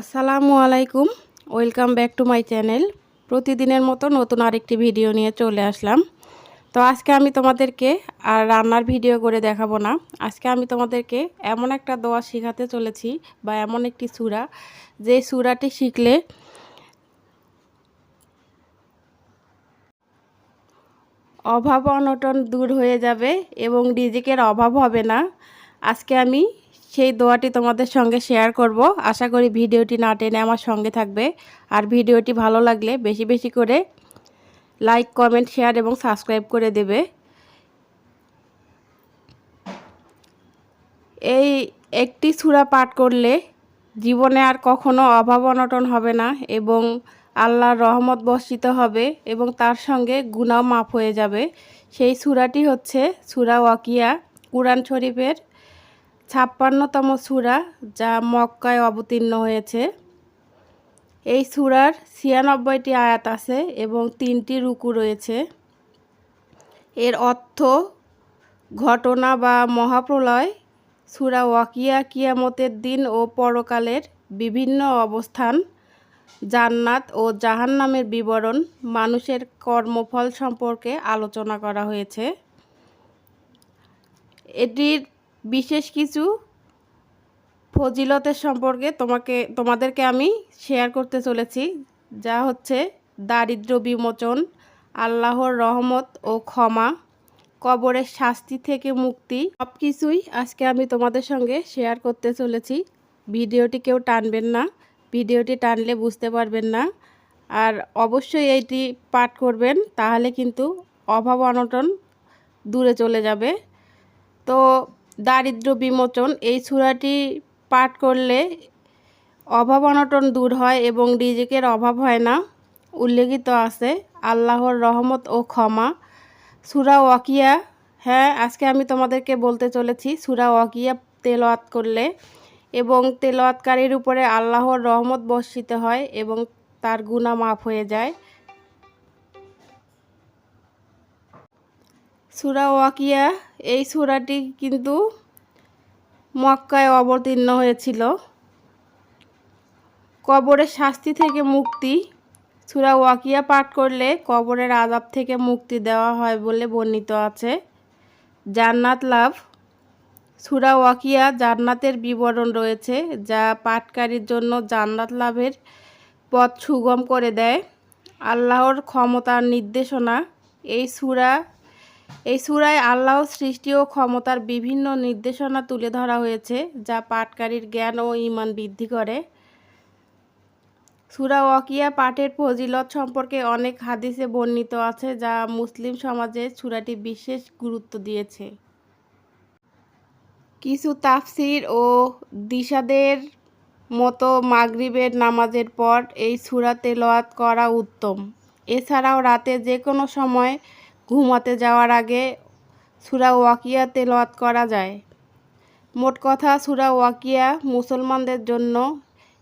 আসসালামু আলাইকুম। Welcome back to my channel প্রতিদিনের মতো নতুন আরেকটি ভিডিও নিয়ে চলে আসলাম। তো আজকে আমি তোমাদেরকে আর রান্নার ভিডিও করে দেখাবো না। আজকে আমি তোমাদেরকে এমন একটা দোয়া শেখাতে চলেছি বা এমন একটি সুরা, যে সুরাটি শিখলে অভাব অনটন দূর হয়ে যাবে এবং রিজিকের অভাব হবে না। আজকে আমি সেই দোয়াটি তোমাদের সঙ্গে শেয়ার করব। আশা করি ভিডিওটি না টেনে আমার সঙ্গে থাকবে। আর ভিডিওটি ভালো লাগলে বেশি বেশি করে লাইক, কমেন্ট, শেয়ার এবং সাবস্ক্রাইব করে দেবে। এই একটি সুরা পাঠ করলে জীবনে আর কখনো অভাব অনটন হবে না এবং আল্লাহর রহমত বর্ষিত হবে এবং তার সঙ্গে গুনাও মাফ হয়ে যাবে। সেই সুরাটি হচ্ছে সুরা ওয়াকিয়া, কুরআন শরীফের ছাপ্পান্নতম সুরা, যা মক্কায় অবতীর্ণ হয়েছে। এই সুরার ছিয়ানব্বইটি আয়াত আছে এবং তিনটি রুকু রয়েছে। এর অর্থ, ঘটনা বা মহাপ্রলয়, সুরা ওয়াকিয়া, কিয়ামতের দিন ও পরকালের বিভিন্ন অবস্থান, জান্নাত ও জাহান্নামের বিবরণ, মানুষের কর্মফল সম্পর্কে আলোচনা করা হয়েছে। এটির বিশেষ কিছু ফজিলতের সম্পর্কে তোমাকে, তোমাদেরকে আমি শেয়ার করতে চলেছি, যা হচ্ছে দারিদ্র বিমোচন, আল্লাহর রহমত ও ক্ষমা, কবরের শাস্তি থেকে মুক্তি সব কিছুই আজকে আমি তোমাদের সঙ্গে শেয়ার করতে চলেছি। ভিডিওটি কেউ টানবেন না, ভিডিওটি টানলে বুঝতে পারবেন না, আর অবশ্যই এইটি পাঠ করবেন, তাহলে কিন্তু অভাব অনটন দূরে চলে যাবে। তো দারিদ্র বিমোচন, এই সুরাটি পাঠ করলে অভাব অনটন দূর হয় এবং রিজিকের অভাব হয় না। উল্লেখিত আছে, আল্লাহর রহমত ও ক্ষমা। সুরা ওয়াকিয়া হ্যাঁ আজকে আমি তোমাদেরকে বলতে চলেছি, সুরা ওয়াকিয়া তেলোয়াত করলে এবং তেলোয়াতকারীর উপরে আল্লাহর রহমত বর্ষিত হয় এবং তার গুণা মাফ হয়ে যায়। সুরা ওয়াকিয়া, এই সুরাটি কিন্তু মক্কায় অবতীর্ণ হয়েছিল। কবরের শাস্তি থেকে মুক্তি, সুরা ওয়াকিয়া পাঠ করলে কবরের আজাব থেকে মুক্তি দেওয়া হয় বলে বর্ণিত আছে। জান্নাত লাভ, সুরা ওয়াকিয়া জান্নাতের বিবরণ রয়েছে যা পাঠকারীর জন্য জান্নাত লাভের পথ সুগম করে দেয়। আল্লাহর ক্ষমতার নির্দেশনা, এই সুরা এই সুরায় আল্লাহ সৃষ্টি ও ক্ষমতার বিভিন্ন নির্দেশনা তুলে ধরা হয়েছে, যা পাঠকারীর জ্ঞান ও ইমান বৃদ্ধি করে। সুরা ওয়াকিয়া পাঠের ফজিলত সম্পর্কে অনেক হাদিসে বর্ণিত আছে, যা মুসলিম সমাজে সুরাটি বিশেষ গুরুত্ব দিয়েছে। কিছু তাফসির ও দিশাদের মতো মাগরিবের নামাজের পর এই সুরা তেলোয়াত করা উত্তম। এছাড়াও রাতে যে কোনো সময় ঘুমাতে যাওয়ার আগে সুরা ওয়াকিয়া তেলোয়াত করা যায়। মোট কথা, সুরা ওয়াকিয়া মুসলমানদের জন্য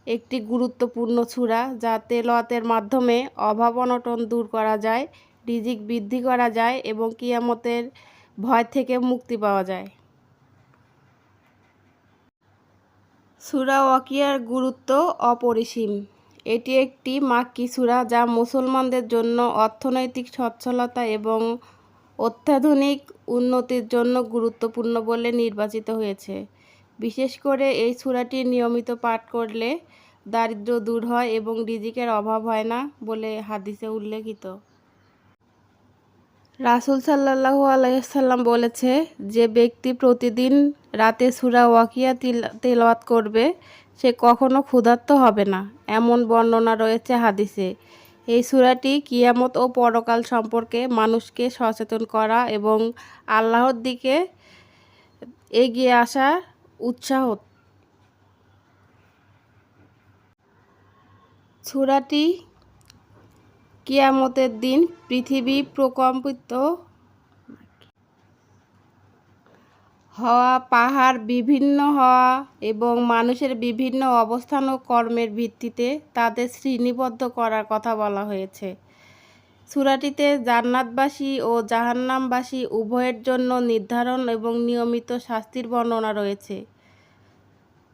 একটি গুরুত্বপূর্ণ সুরা যা তেলোয়াতের মাধ্যমে অভাব অনটন দূর করা যায়, রিজিক বৃদ্ধি করা যায় এবং কিয়ামতের ভয় থেকে মুক্তি পাওয়া যায়। সুরা ওয়াকিয়ার গুরুত্ব অপরিসীম। এটি একটি মাক্কি সুরা যা মুসলমানদের জন্য অর্থনৈতিক সচ্ছলতা এবং অত্যাধুনিক উন্নতির জন্য গুরুত্বপূর্ণ বলে নির্বাচিত হয়েছে। বিশেষ করে এই সুরাটি নিয়মিত পাঠ করলে দারিদ্র দূর হয় এবং রিজিকের অভাব হয় না বলে হাদিসে উল্লেখিত। রাসুল সাল্লাহু আলাইসাল্লাম বলেছে, যে ব্যক্তি প্রতিদিন রাতে সুরা ওয়াকিয়া তেলাওয়াত করবে সে কখনো ক্ষুধার্ত হবে না, এমন বর্ণনা রয়েছে হাদিসে। এই সুরাটি কিয়ামত ও পরকাল সম্পর্কে মানুষকে সচেতন করা এবং আল্লাহর দিকে এগিয়ে আসা উৎসাহ। সুরাটি কিয়ামতের দিন পৃথিবী প্রকম্পিত হওয়া, পাহাড় বিভিন্ন হওয়া এবং মানুষের বিভিন্ন অবস্থান ও কর্মের ভিত্তিতে তাদের শ্রেণীবদ্ধ করার কথা বলা হয়েছে। সুরাটিতে জান্নাতবাসী ও জাহান্নামবাসী উভয়ের জন্য নির্ধারণ এবং নিয়মিত শাস্তির বর্ণনা রয়েছে।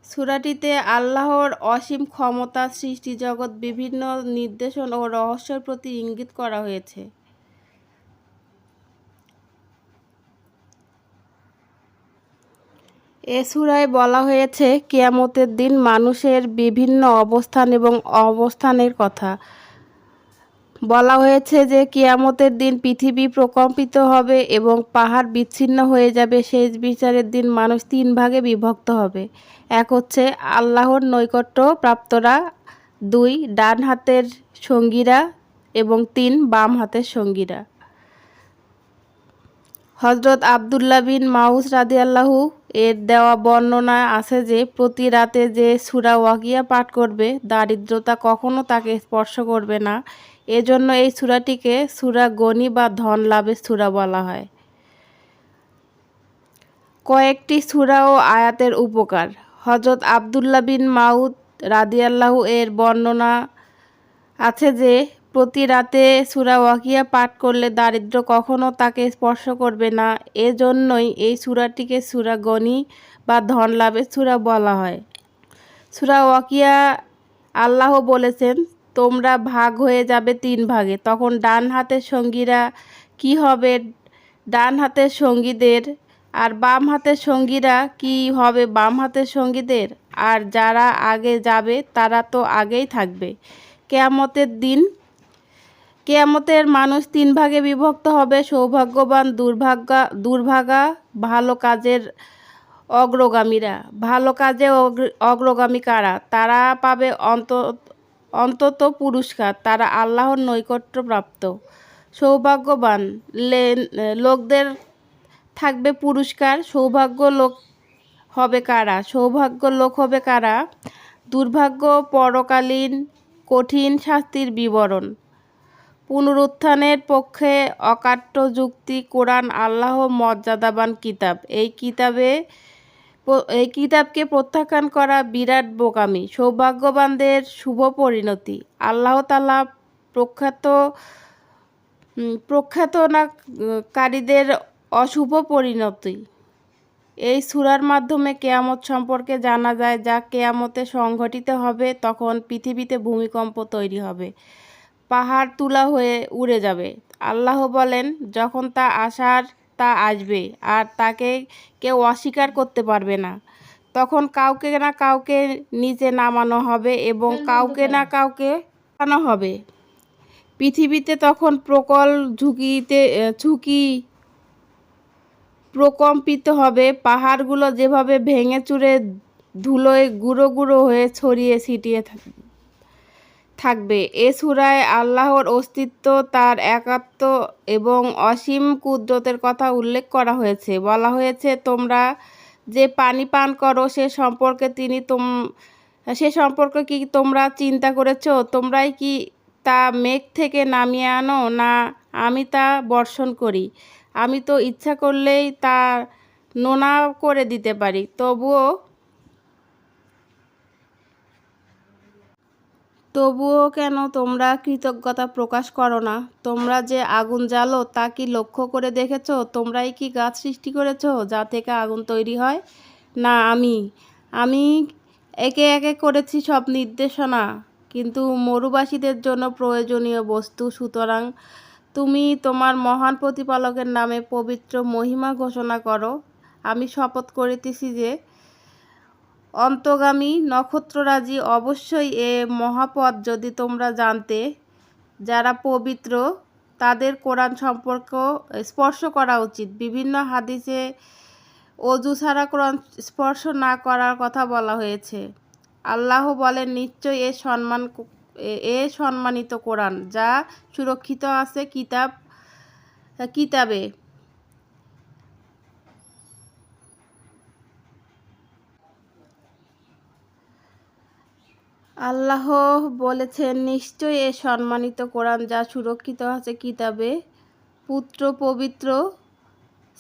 সূরাটিতে আল্লাহর অসীম ক্ষমতা সৃষ্টি জগৎ বিভিন্ন নির্দেশন ও রহস্যের প্রতি ইঙ্গিত করা হয়েছে। এ সূরায় বলা হয়েছে, কেয়ামতের দিন মানুষের বিভিন্ন অবস্থান এবং অবস্থানের কথা। বলা হয়েছে যে, কিয়ামতের দিন পৃথিবী প্রকম্পিত হবে এবং পাহাড় বিচ্ছিন্ন হয়ে যাবে। শেষ বিচারের দিন মানুষ তিন ভাগে বিভক্ত হবে। এক হচ্ছে আল্লাহর নৈকট্য প্রাপ্তরা, দুই ডান হাতের সঙ্গীরা এবং তিন বাম হাতের সঙ্গীরা। হজরত আবদুল্লাহ বিন মাউস রাদিয়াল্লাহু এর দেওয়া বর্ণনায় আছে যে, প্রতি রাতে যে সুরা ওয়াকিয়া পাঠ করবে, দারিদ্রতা কখনো তাকে স্পর্শ করবে না। এজন্য এই সূরাটিকে সূরা গনি বা ধন লাভের সূরা বলা হয়। কয়েকটি সূরা ও আয়াতের উপকার। হজরত আবদুল্লাহ বিন মাউদ রাদিয়াল্লাহু এর বর্ণনা আছে যে প্রতি রাতে সূরা ওয়াকিয়া পাঠ করলে দারিদ্র কখনো তাকে স্পর্শ করবে না। এজন্যই এই সূরাটিকে সূরা গনি বা ধন লাভের সূরা বলা হয়। সূরা ওয়াকিয়া আল্লাহ বলেছেন, তোমরা ভাগ হয়ে যাবে তিন ভাগে। তখন ডান হাতের সঙ্গীরা কি হবে? ডান হাতের সঙ্গীদের আর বাম হাতের সঙ্গীরা কি হবে বাম হাতের সঙ্গীদের? আর যারা আগে যাবে, তারা তো আগেই থাকবে। কেয়ামতের দিন কেয়ামতের মানুষ তিন ভাগে বিভক্ত হবে, সৌভাগ্যবান দুর্ভাগ্যা দুর্ভাগা, ভালো কাজের অগ্রগামীরা। ভালো কাজে অগ্রগামী কারা? তারা পাবে অন্ত, অন্তত পুরস্কার, তারা আল্লাহর নৈকট্য প্রাপ্ত। সৌভাগ্যবান লোকদের থাকবে পুরস্কার, সৌভাগ্য লোক হবে কারা? সৌভাগ্য লোক হবে কারা? দুর্ভাগ্য পরকালীন কঠিন শাস্তির বিবরণ। পুনরুত্থানের পক্ষে অকাট্য যুক্তি, কোরআন, আল্লাহ, মর্যাদাবান কিতাব। এই কিতাবে এই কিতাবকে প্রত্যাখ্যান করা বিরাট বোকামি, সৌভাগ্যবানদের শুভ পরিণতি। আল্লাহ তালা প্রখ্যাত প্রখ্যাতনাকারীদের অশুভ পরিণতি। এই সুরার মাধ্যমে কেয়ামত সম্পর্কে জানা যায়, যা কেয়ামতে সংঘটিত হবে, তখন পৃথিবীতে ভূমিকম্প তৈরি হবে। পাহাড় তুলা হয়ে উড়ে যাবে। আল্লাহ বলেন, যখন তা আসার তা আসবে, আর তাকে কেউ অস্বীকার করতে পারবে না। তখন কাউকে না কাউকে নিচে নামানো হবে এবং কাউকে না কাউকে আনা হবে। পৃথিবীতে তখন প্রকল ঝুঁকিতে ঝুঁকি প্রকম্পিত হবে। পাহাড়গুলো যেভাবে ভেঙে চুরে ধুলোয় গুঁড়ো গুঁড়ো হয়ে ছড়িয়ে ছিটিয়ে থাকবে। এ সুরায় আল্লাহর অস্তিত্ব, তার একাত্ম এবং অসীম কুদরতের কথা উল্লেখ করা হয়েছে। বলা হয়েছে, তোমরা যে পানি পান করো, সে সম্পর্কে তিনি তোম, সে সম্পর্কে কি তোমরা চিন্তা করেছ? তোমরাই কি তা মেঘ থেকে নামিয়ে আনো? না, আমি তা বর্ষণ করি। আমি তো ইচ্ছা করলেই তা নোনা করে দিতে পারি। তবুও তবুও কেন তোমরা কৃতজ্ঞতা প্রকাশ করো না? তোমরা যে আগুন জ্বালো, তা কি লক্ষ্য করে দেখেছ? তোমরাই কি গাছ সৃষ্টি করেছ, যা থেকে আগুন তৈরি হয়? না, আমি। আমি একে একে করেছি সব নির্দেশনা, কিন্তু মরুবাসীদের জন্য প্রয়োজনীয় বস্তু, সুতরাং তুমি তোমার মহান প্রতিপালকের নামে পবিত্র মহিমা ঘোষণা করো। আমি শপথ করিতেছি যে অন্তগামী নক্ষত্ররাজি অবশ্যই এ মহাপদ যদি তোমরা জানতে, যারা পবিত্র, তাদের কোরআন সম্পর্ক স্পর্শ করা উচিত। বিভিন্ন হাদিসে অজু ছাড়া কোরআন স্পর্শ না করার কথা বলা হয়েছে। আল্লাহ বলেন, নিশ্চয় এ সম্মান, এ সম্মানিত কোরআন যা সুরক্ষিত আছে কিতাব, কিতাবে। আল্লাহ বলেছেন, নিশ্চয়ই এ সম্মানিত কোরআন যা সুরক্ষিত আছে কিতাবে, পুত্র পবিত্র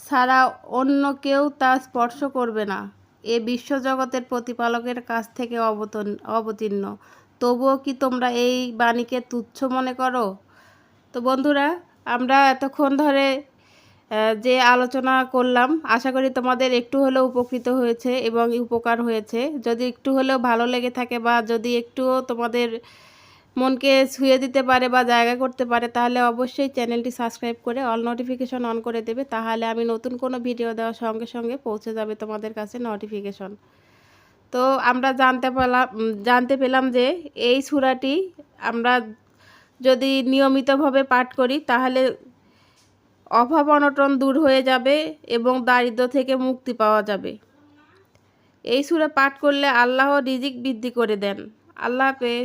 ছাড়া অন্য কেউ তা স্পর্শ করবে না। এ বিশ্বজগতের প্রতিপালকের কাছ থেকে অবতীর্ণ। তবুও কি তোমরা এই বাণীকে তুচ্ছ মনে করো? তো বন্ধুরা, আমরা এতক্ষণ ধরে যে আলোচনা করলাম, আশা করি তোমাদের একটু হলেও উপকৃত হয়েছে এবং উপকার হয়েছে। যদি একটু হলেও ভালো লেগে থাকে বা যদি একটুও তোমাদের মনকে ছুঁয়ে দিতে পারে বা জায়গা করতে পারে, তাহলে অবশ্যই চ্যানেলটি সাবস্ক্রাইব করে অল নোটিফিকেশন অন করে দেবে, তাহলে আমি নতুন কোনো ভিডিও দেওয়ার সঙ্গে সঙ্গে পৌঁছে যাবে তোমাদের কাছে নোটিফিকেশন। তো আমরা জানতে পেলাম জানতে পেলাম যে এই সূরাটি আমরা যদি নিয়মিতভাবে পাঠ করি, তাহলে অভাব অনটন দূর হয়ে যাবে এবং দারিদ্র থেকে মুক্তি পাওয়া যাবে। এই সুরে পাঠ করলে আল্লাহ রিজিক বৃদ্ধি করে দেন। আল্লাহ হাফেজ।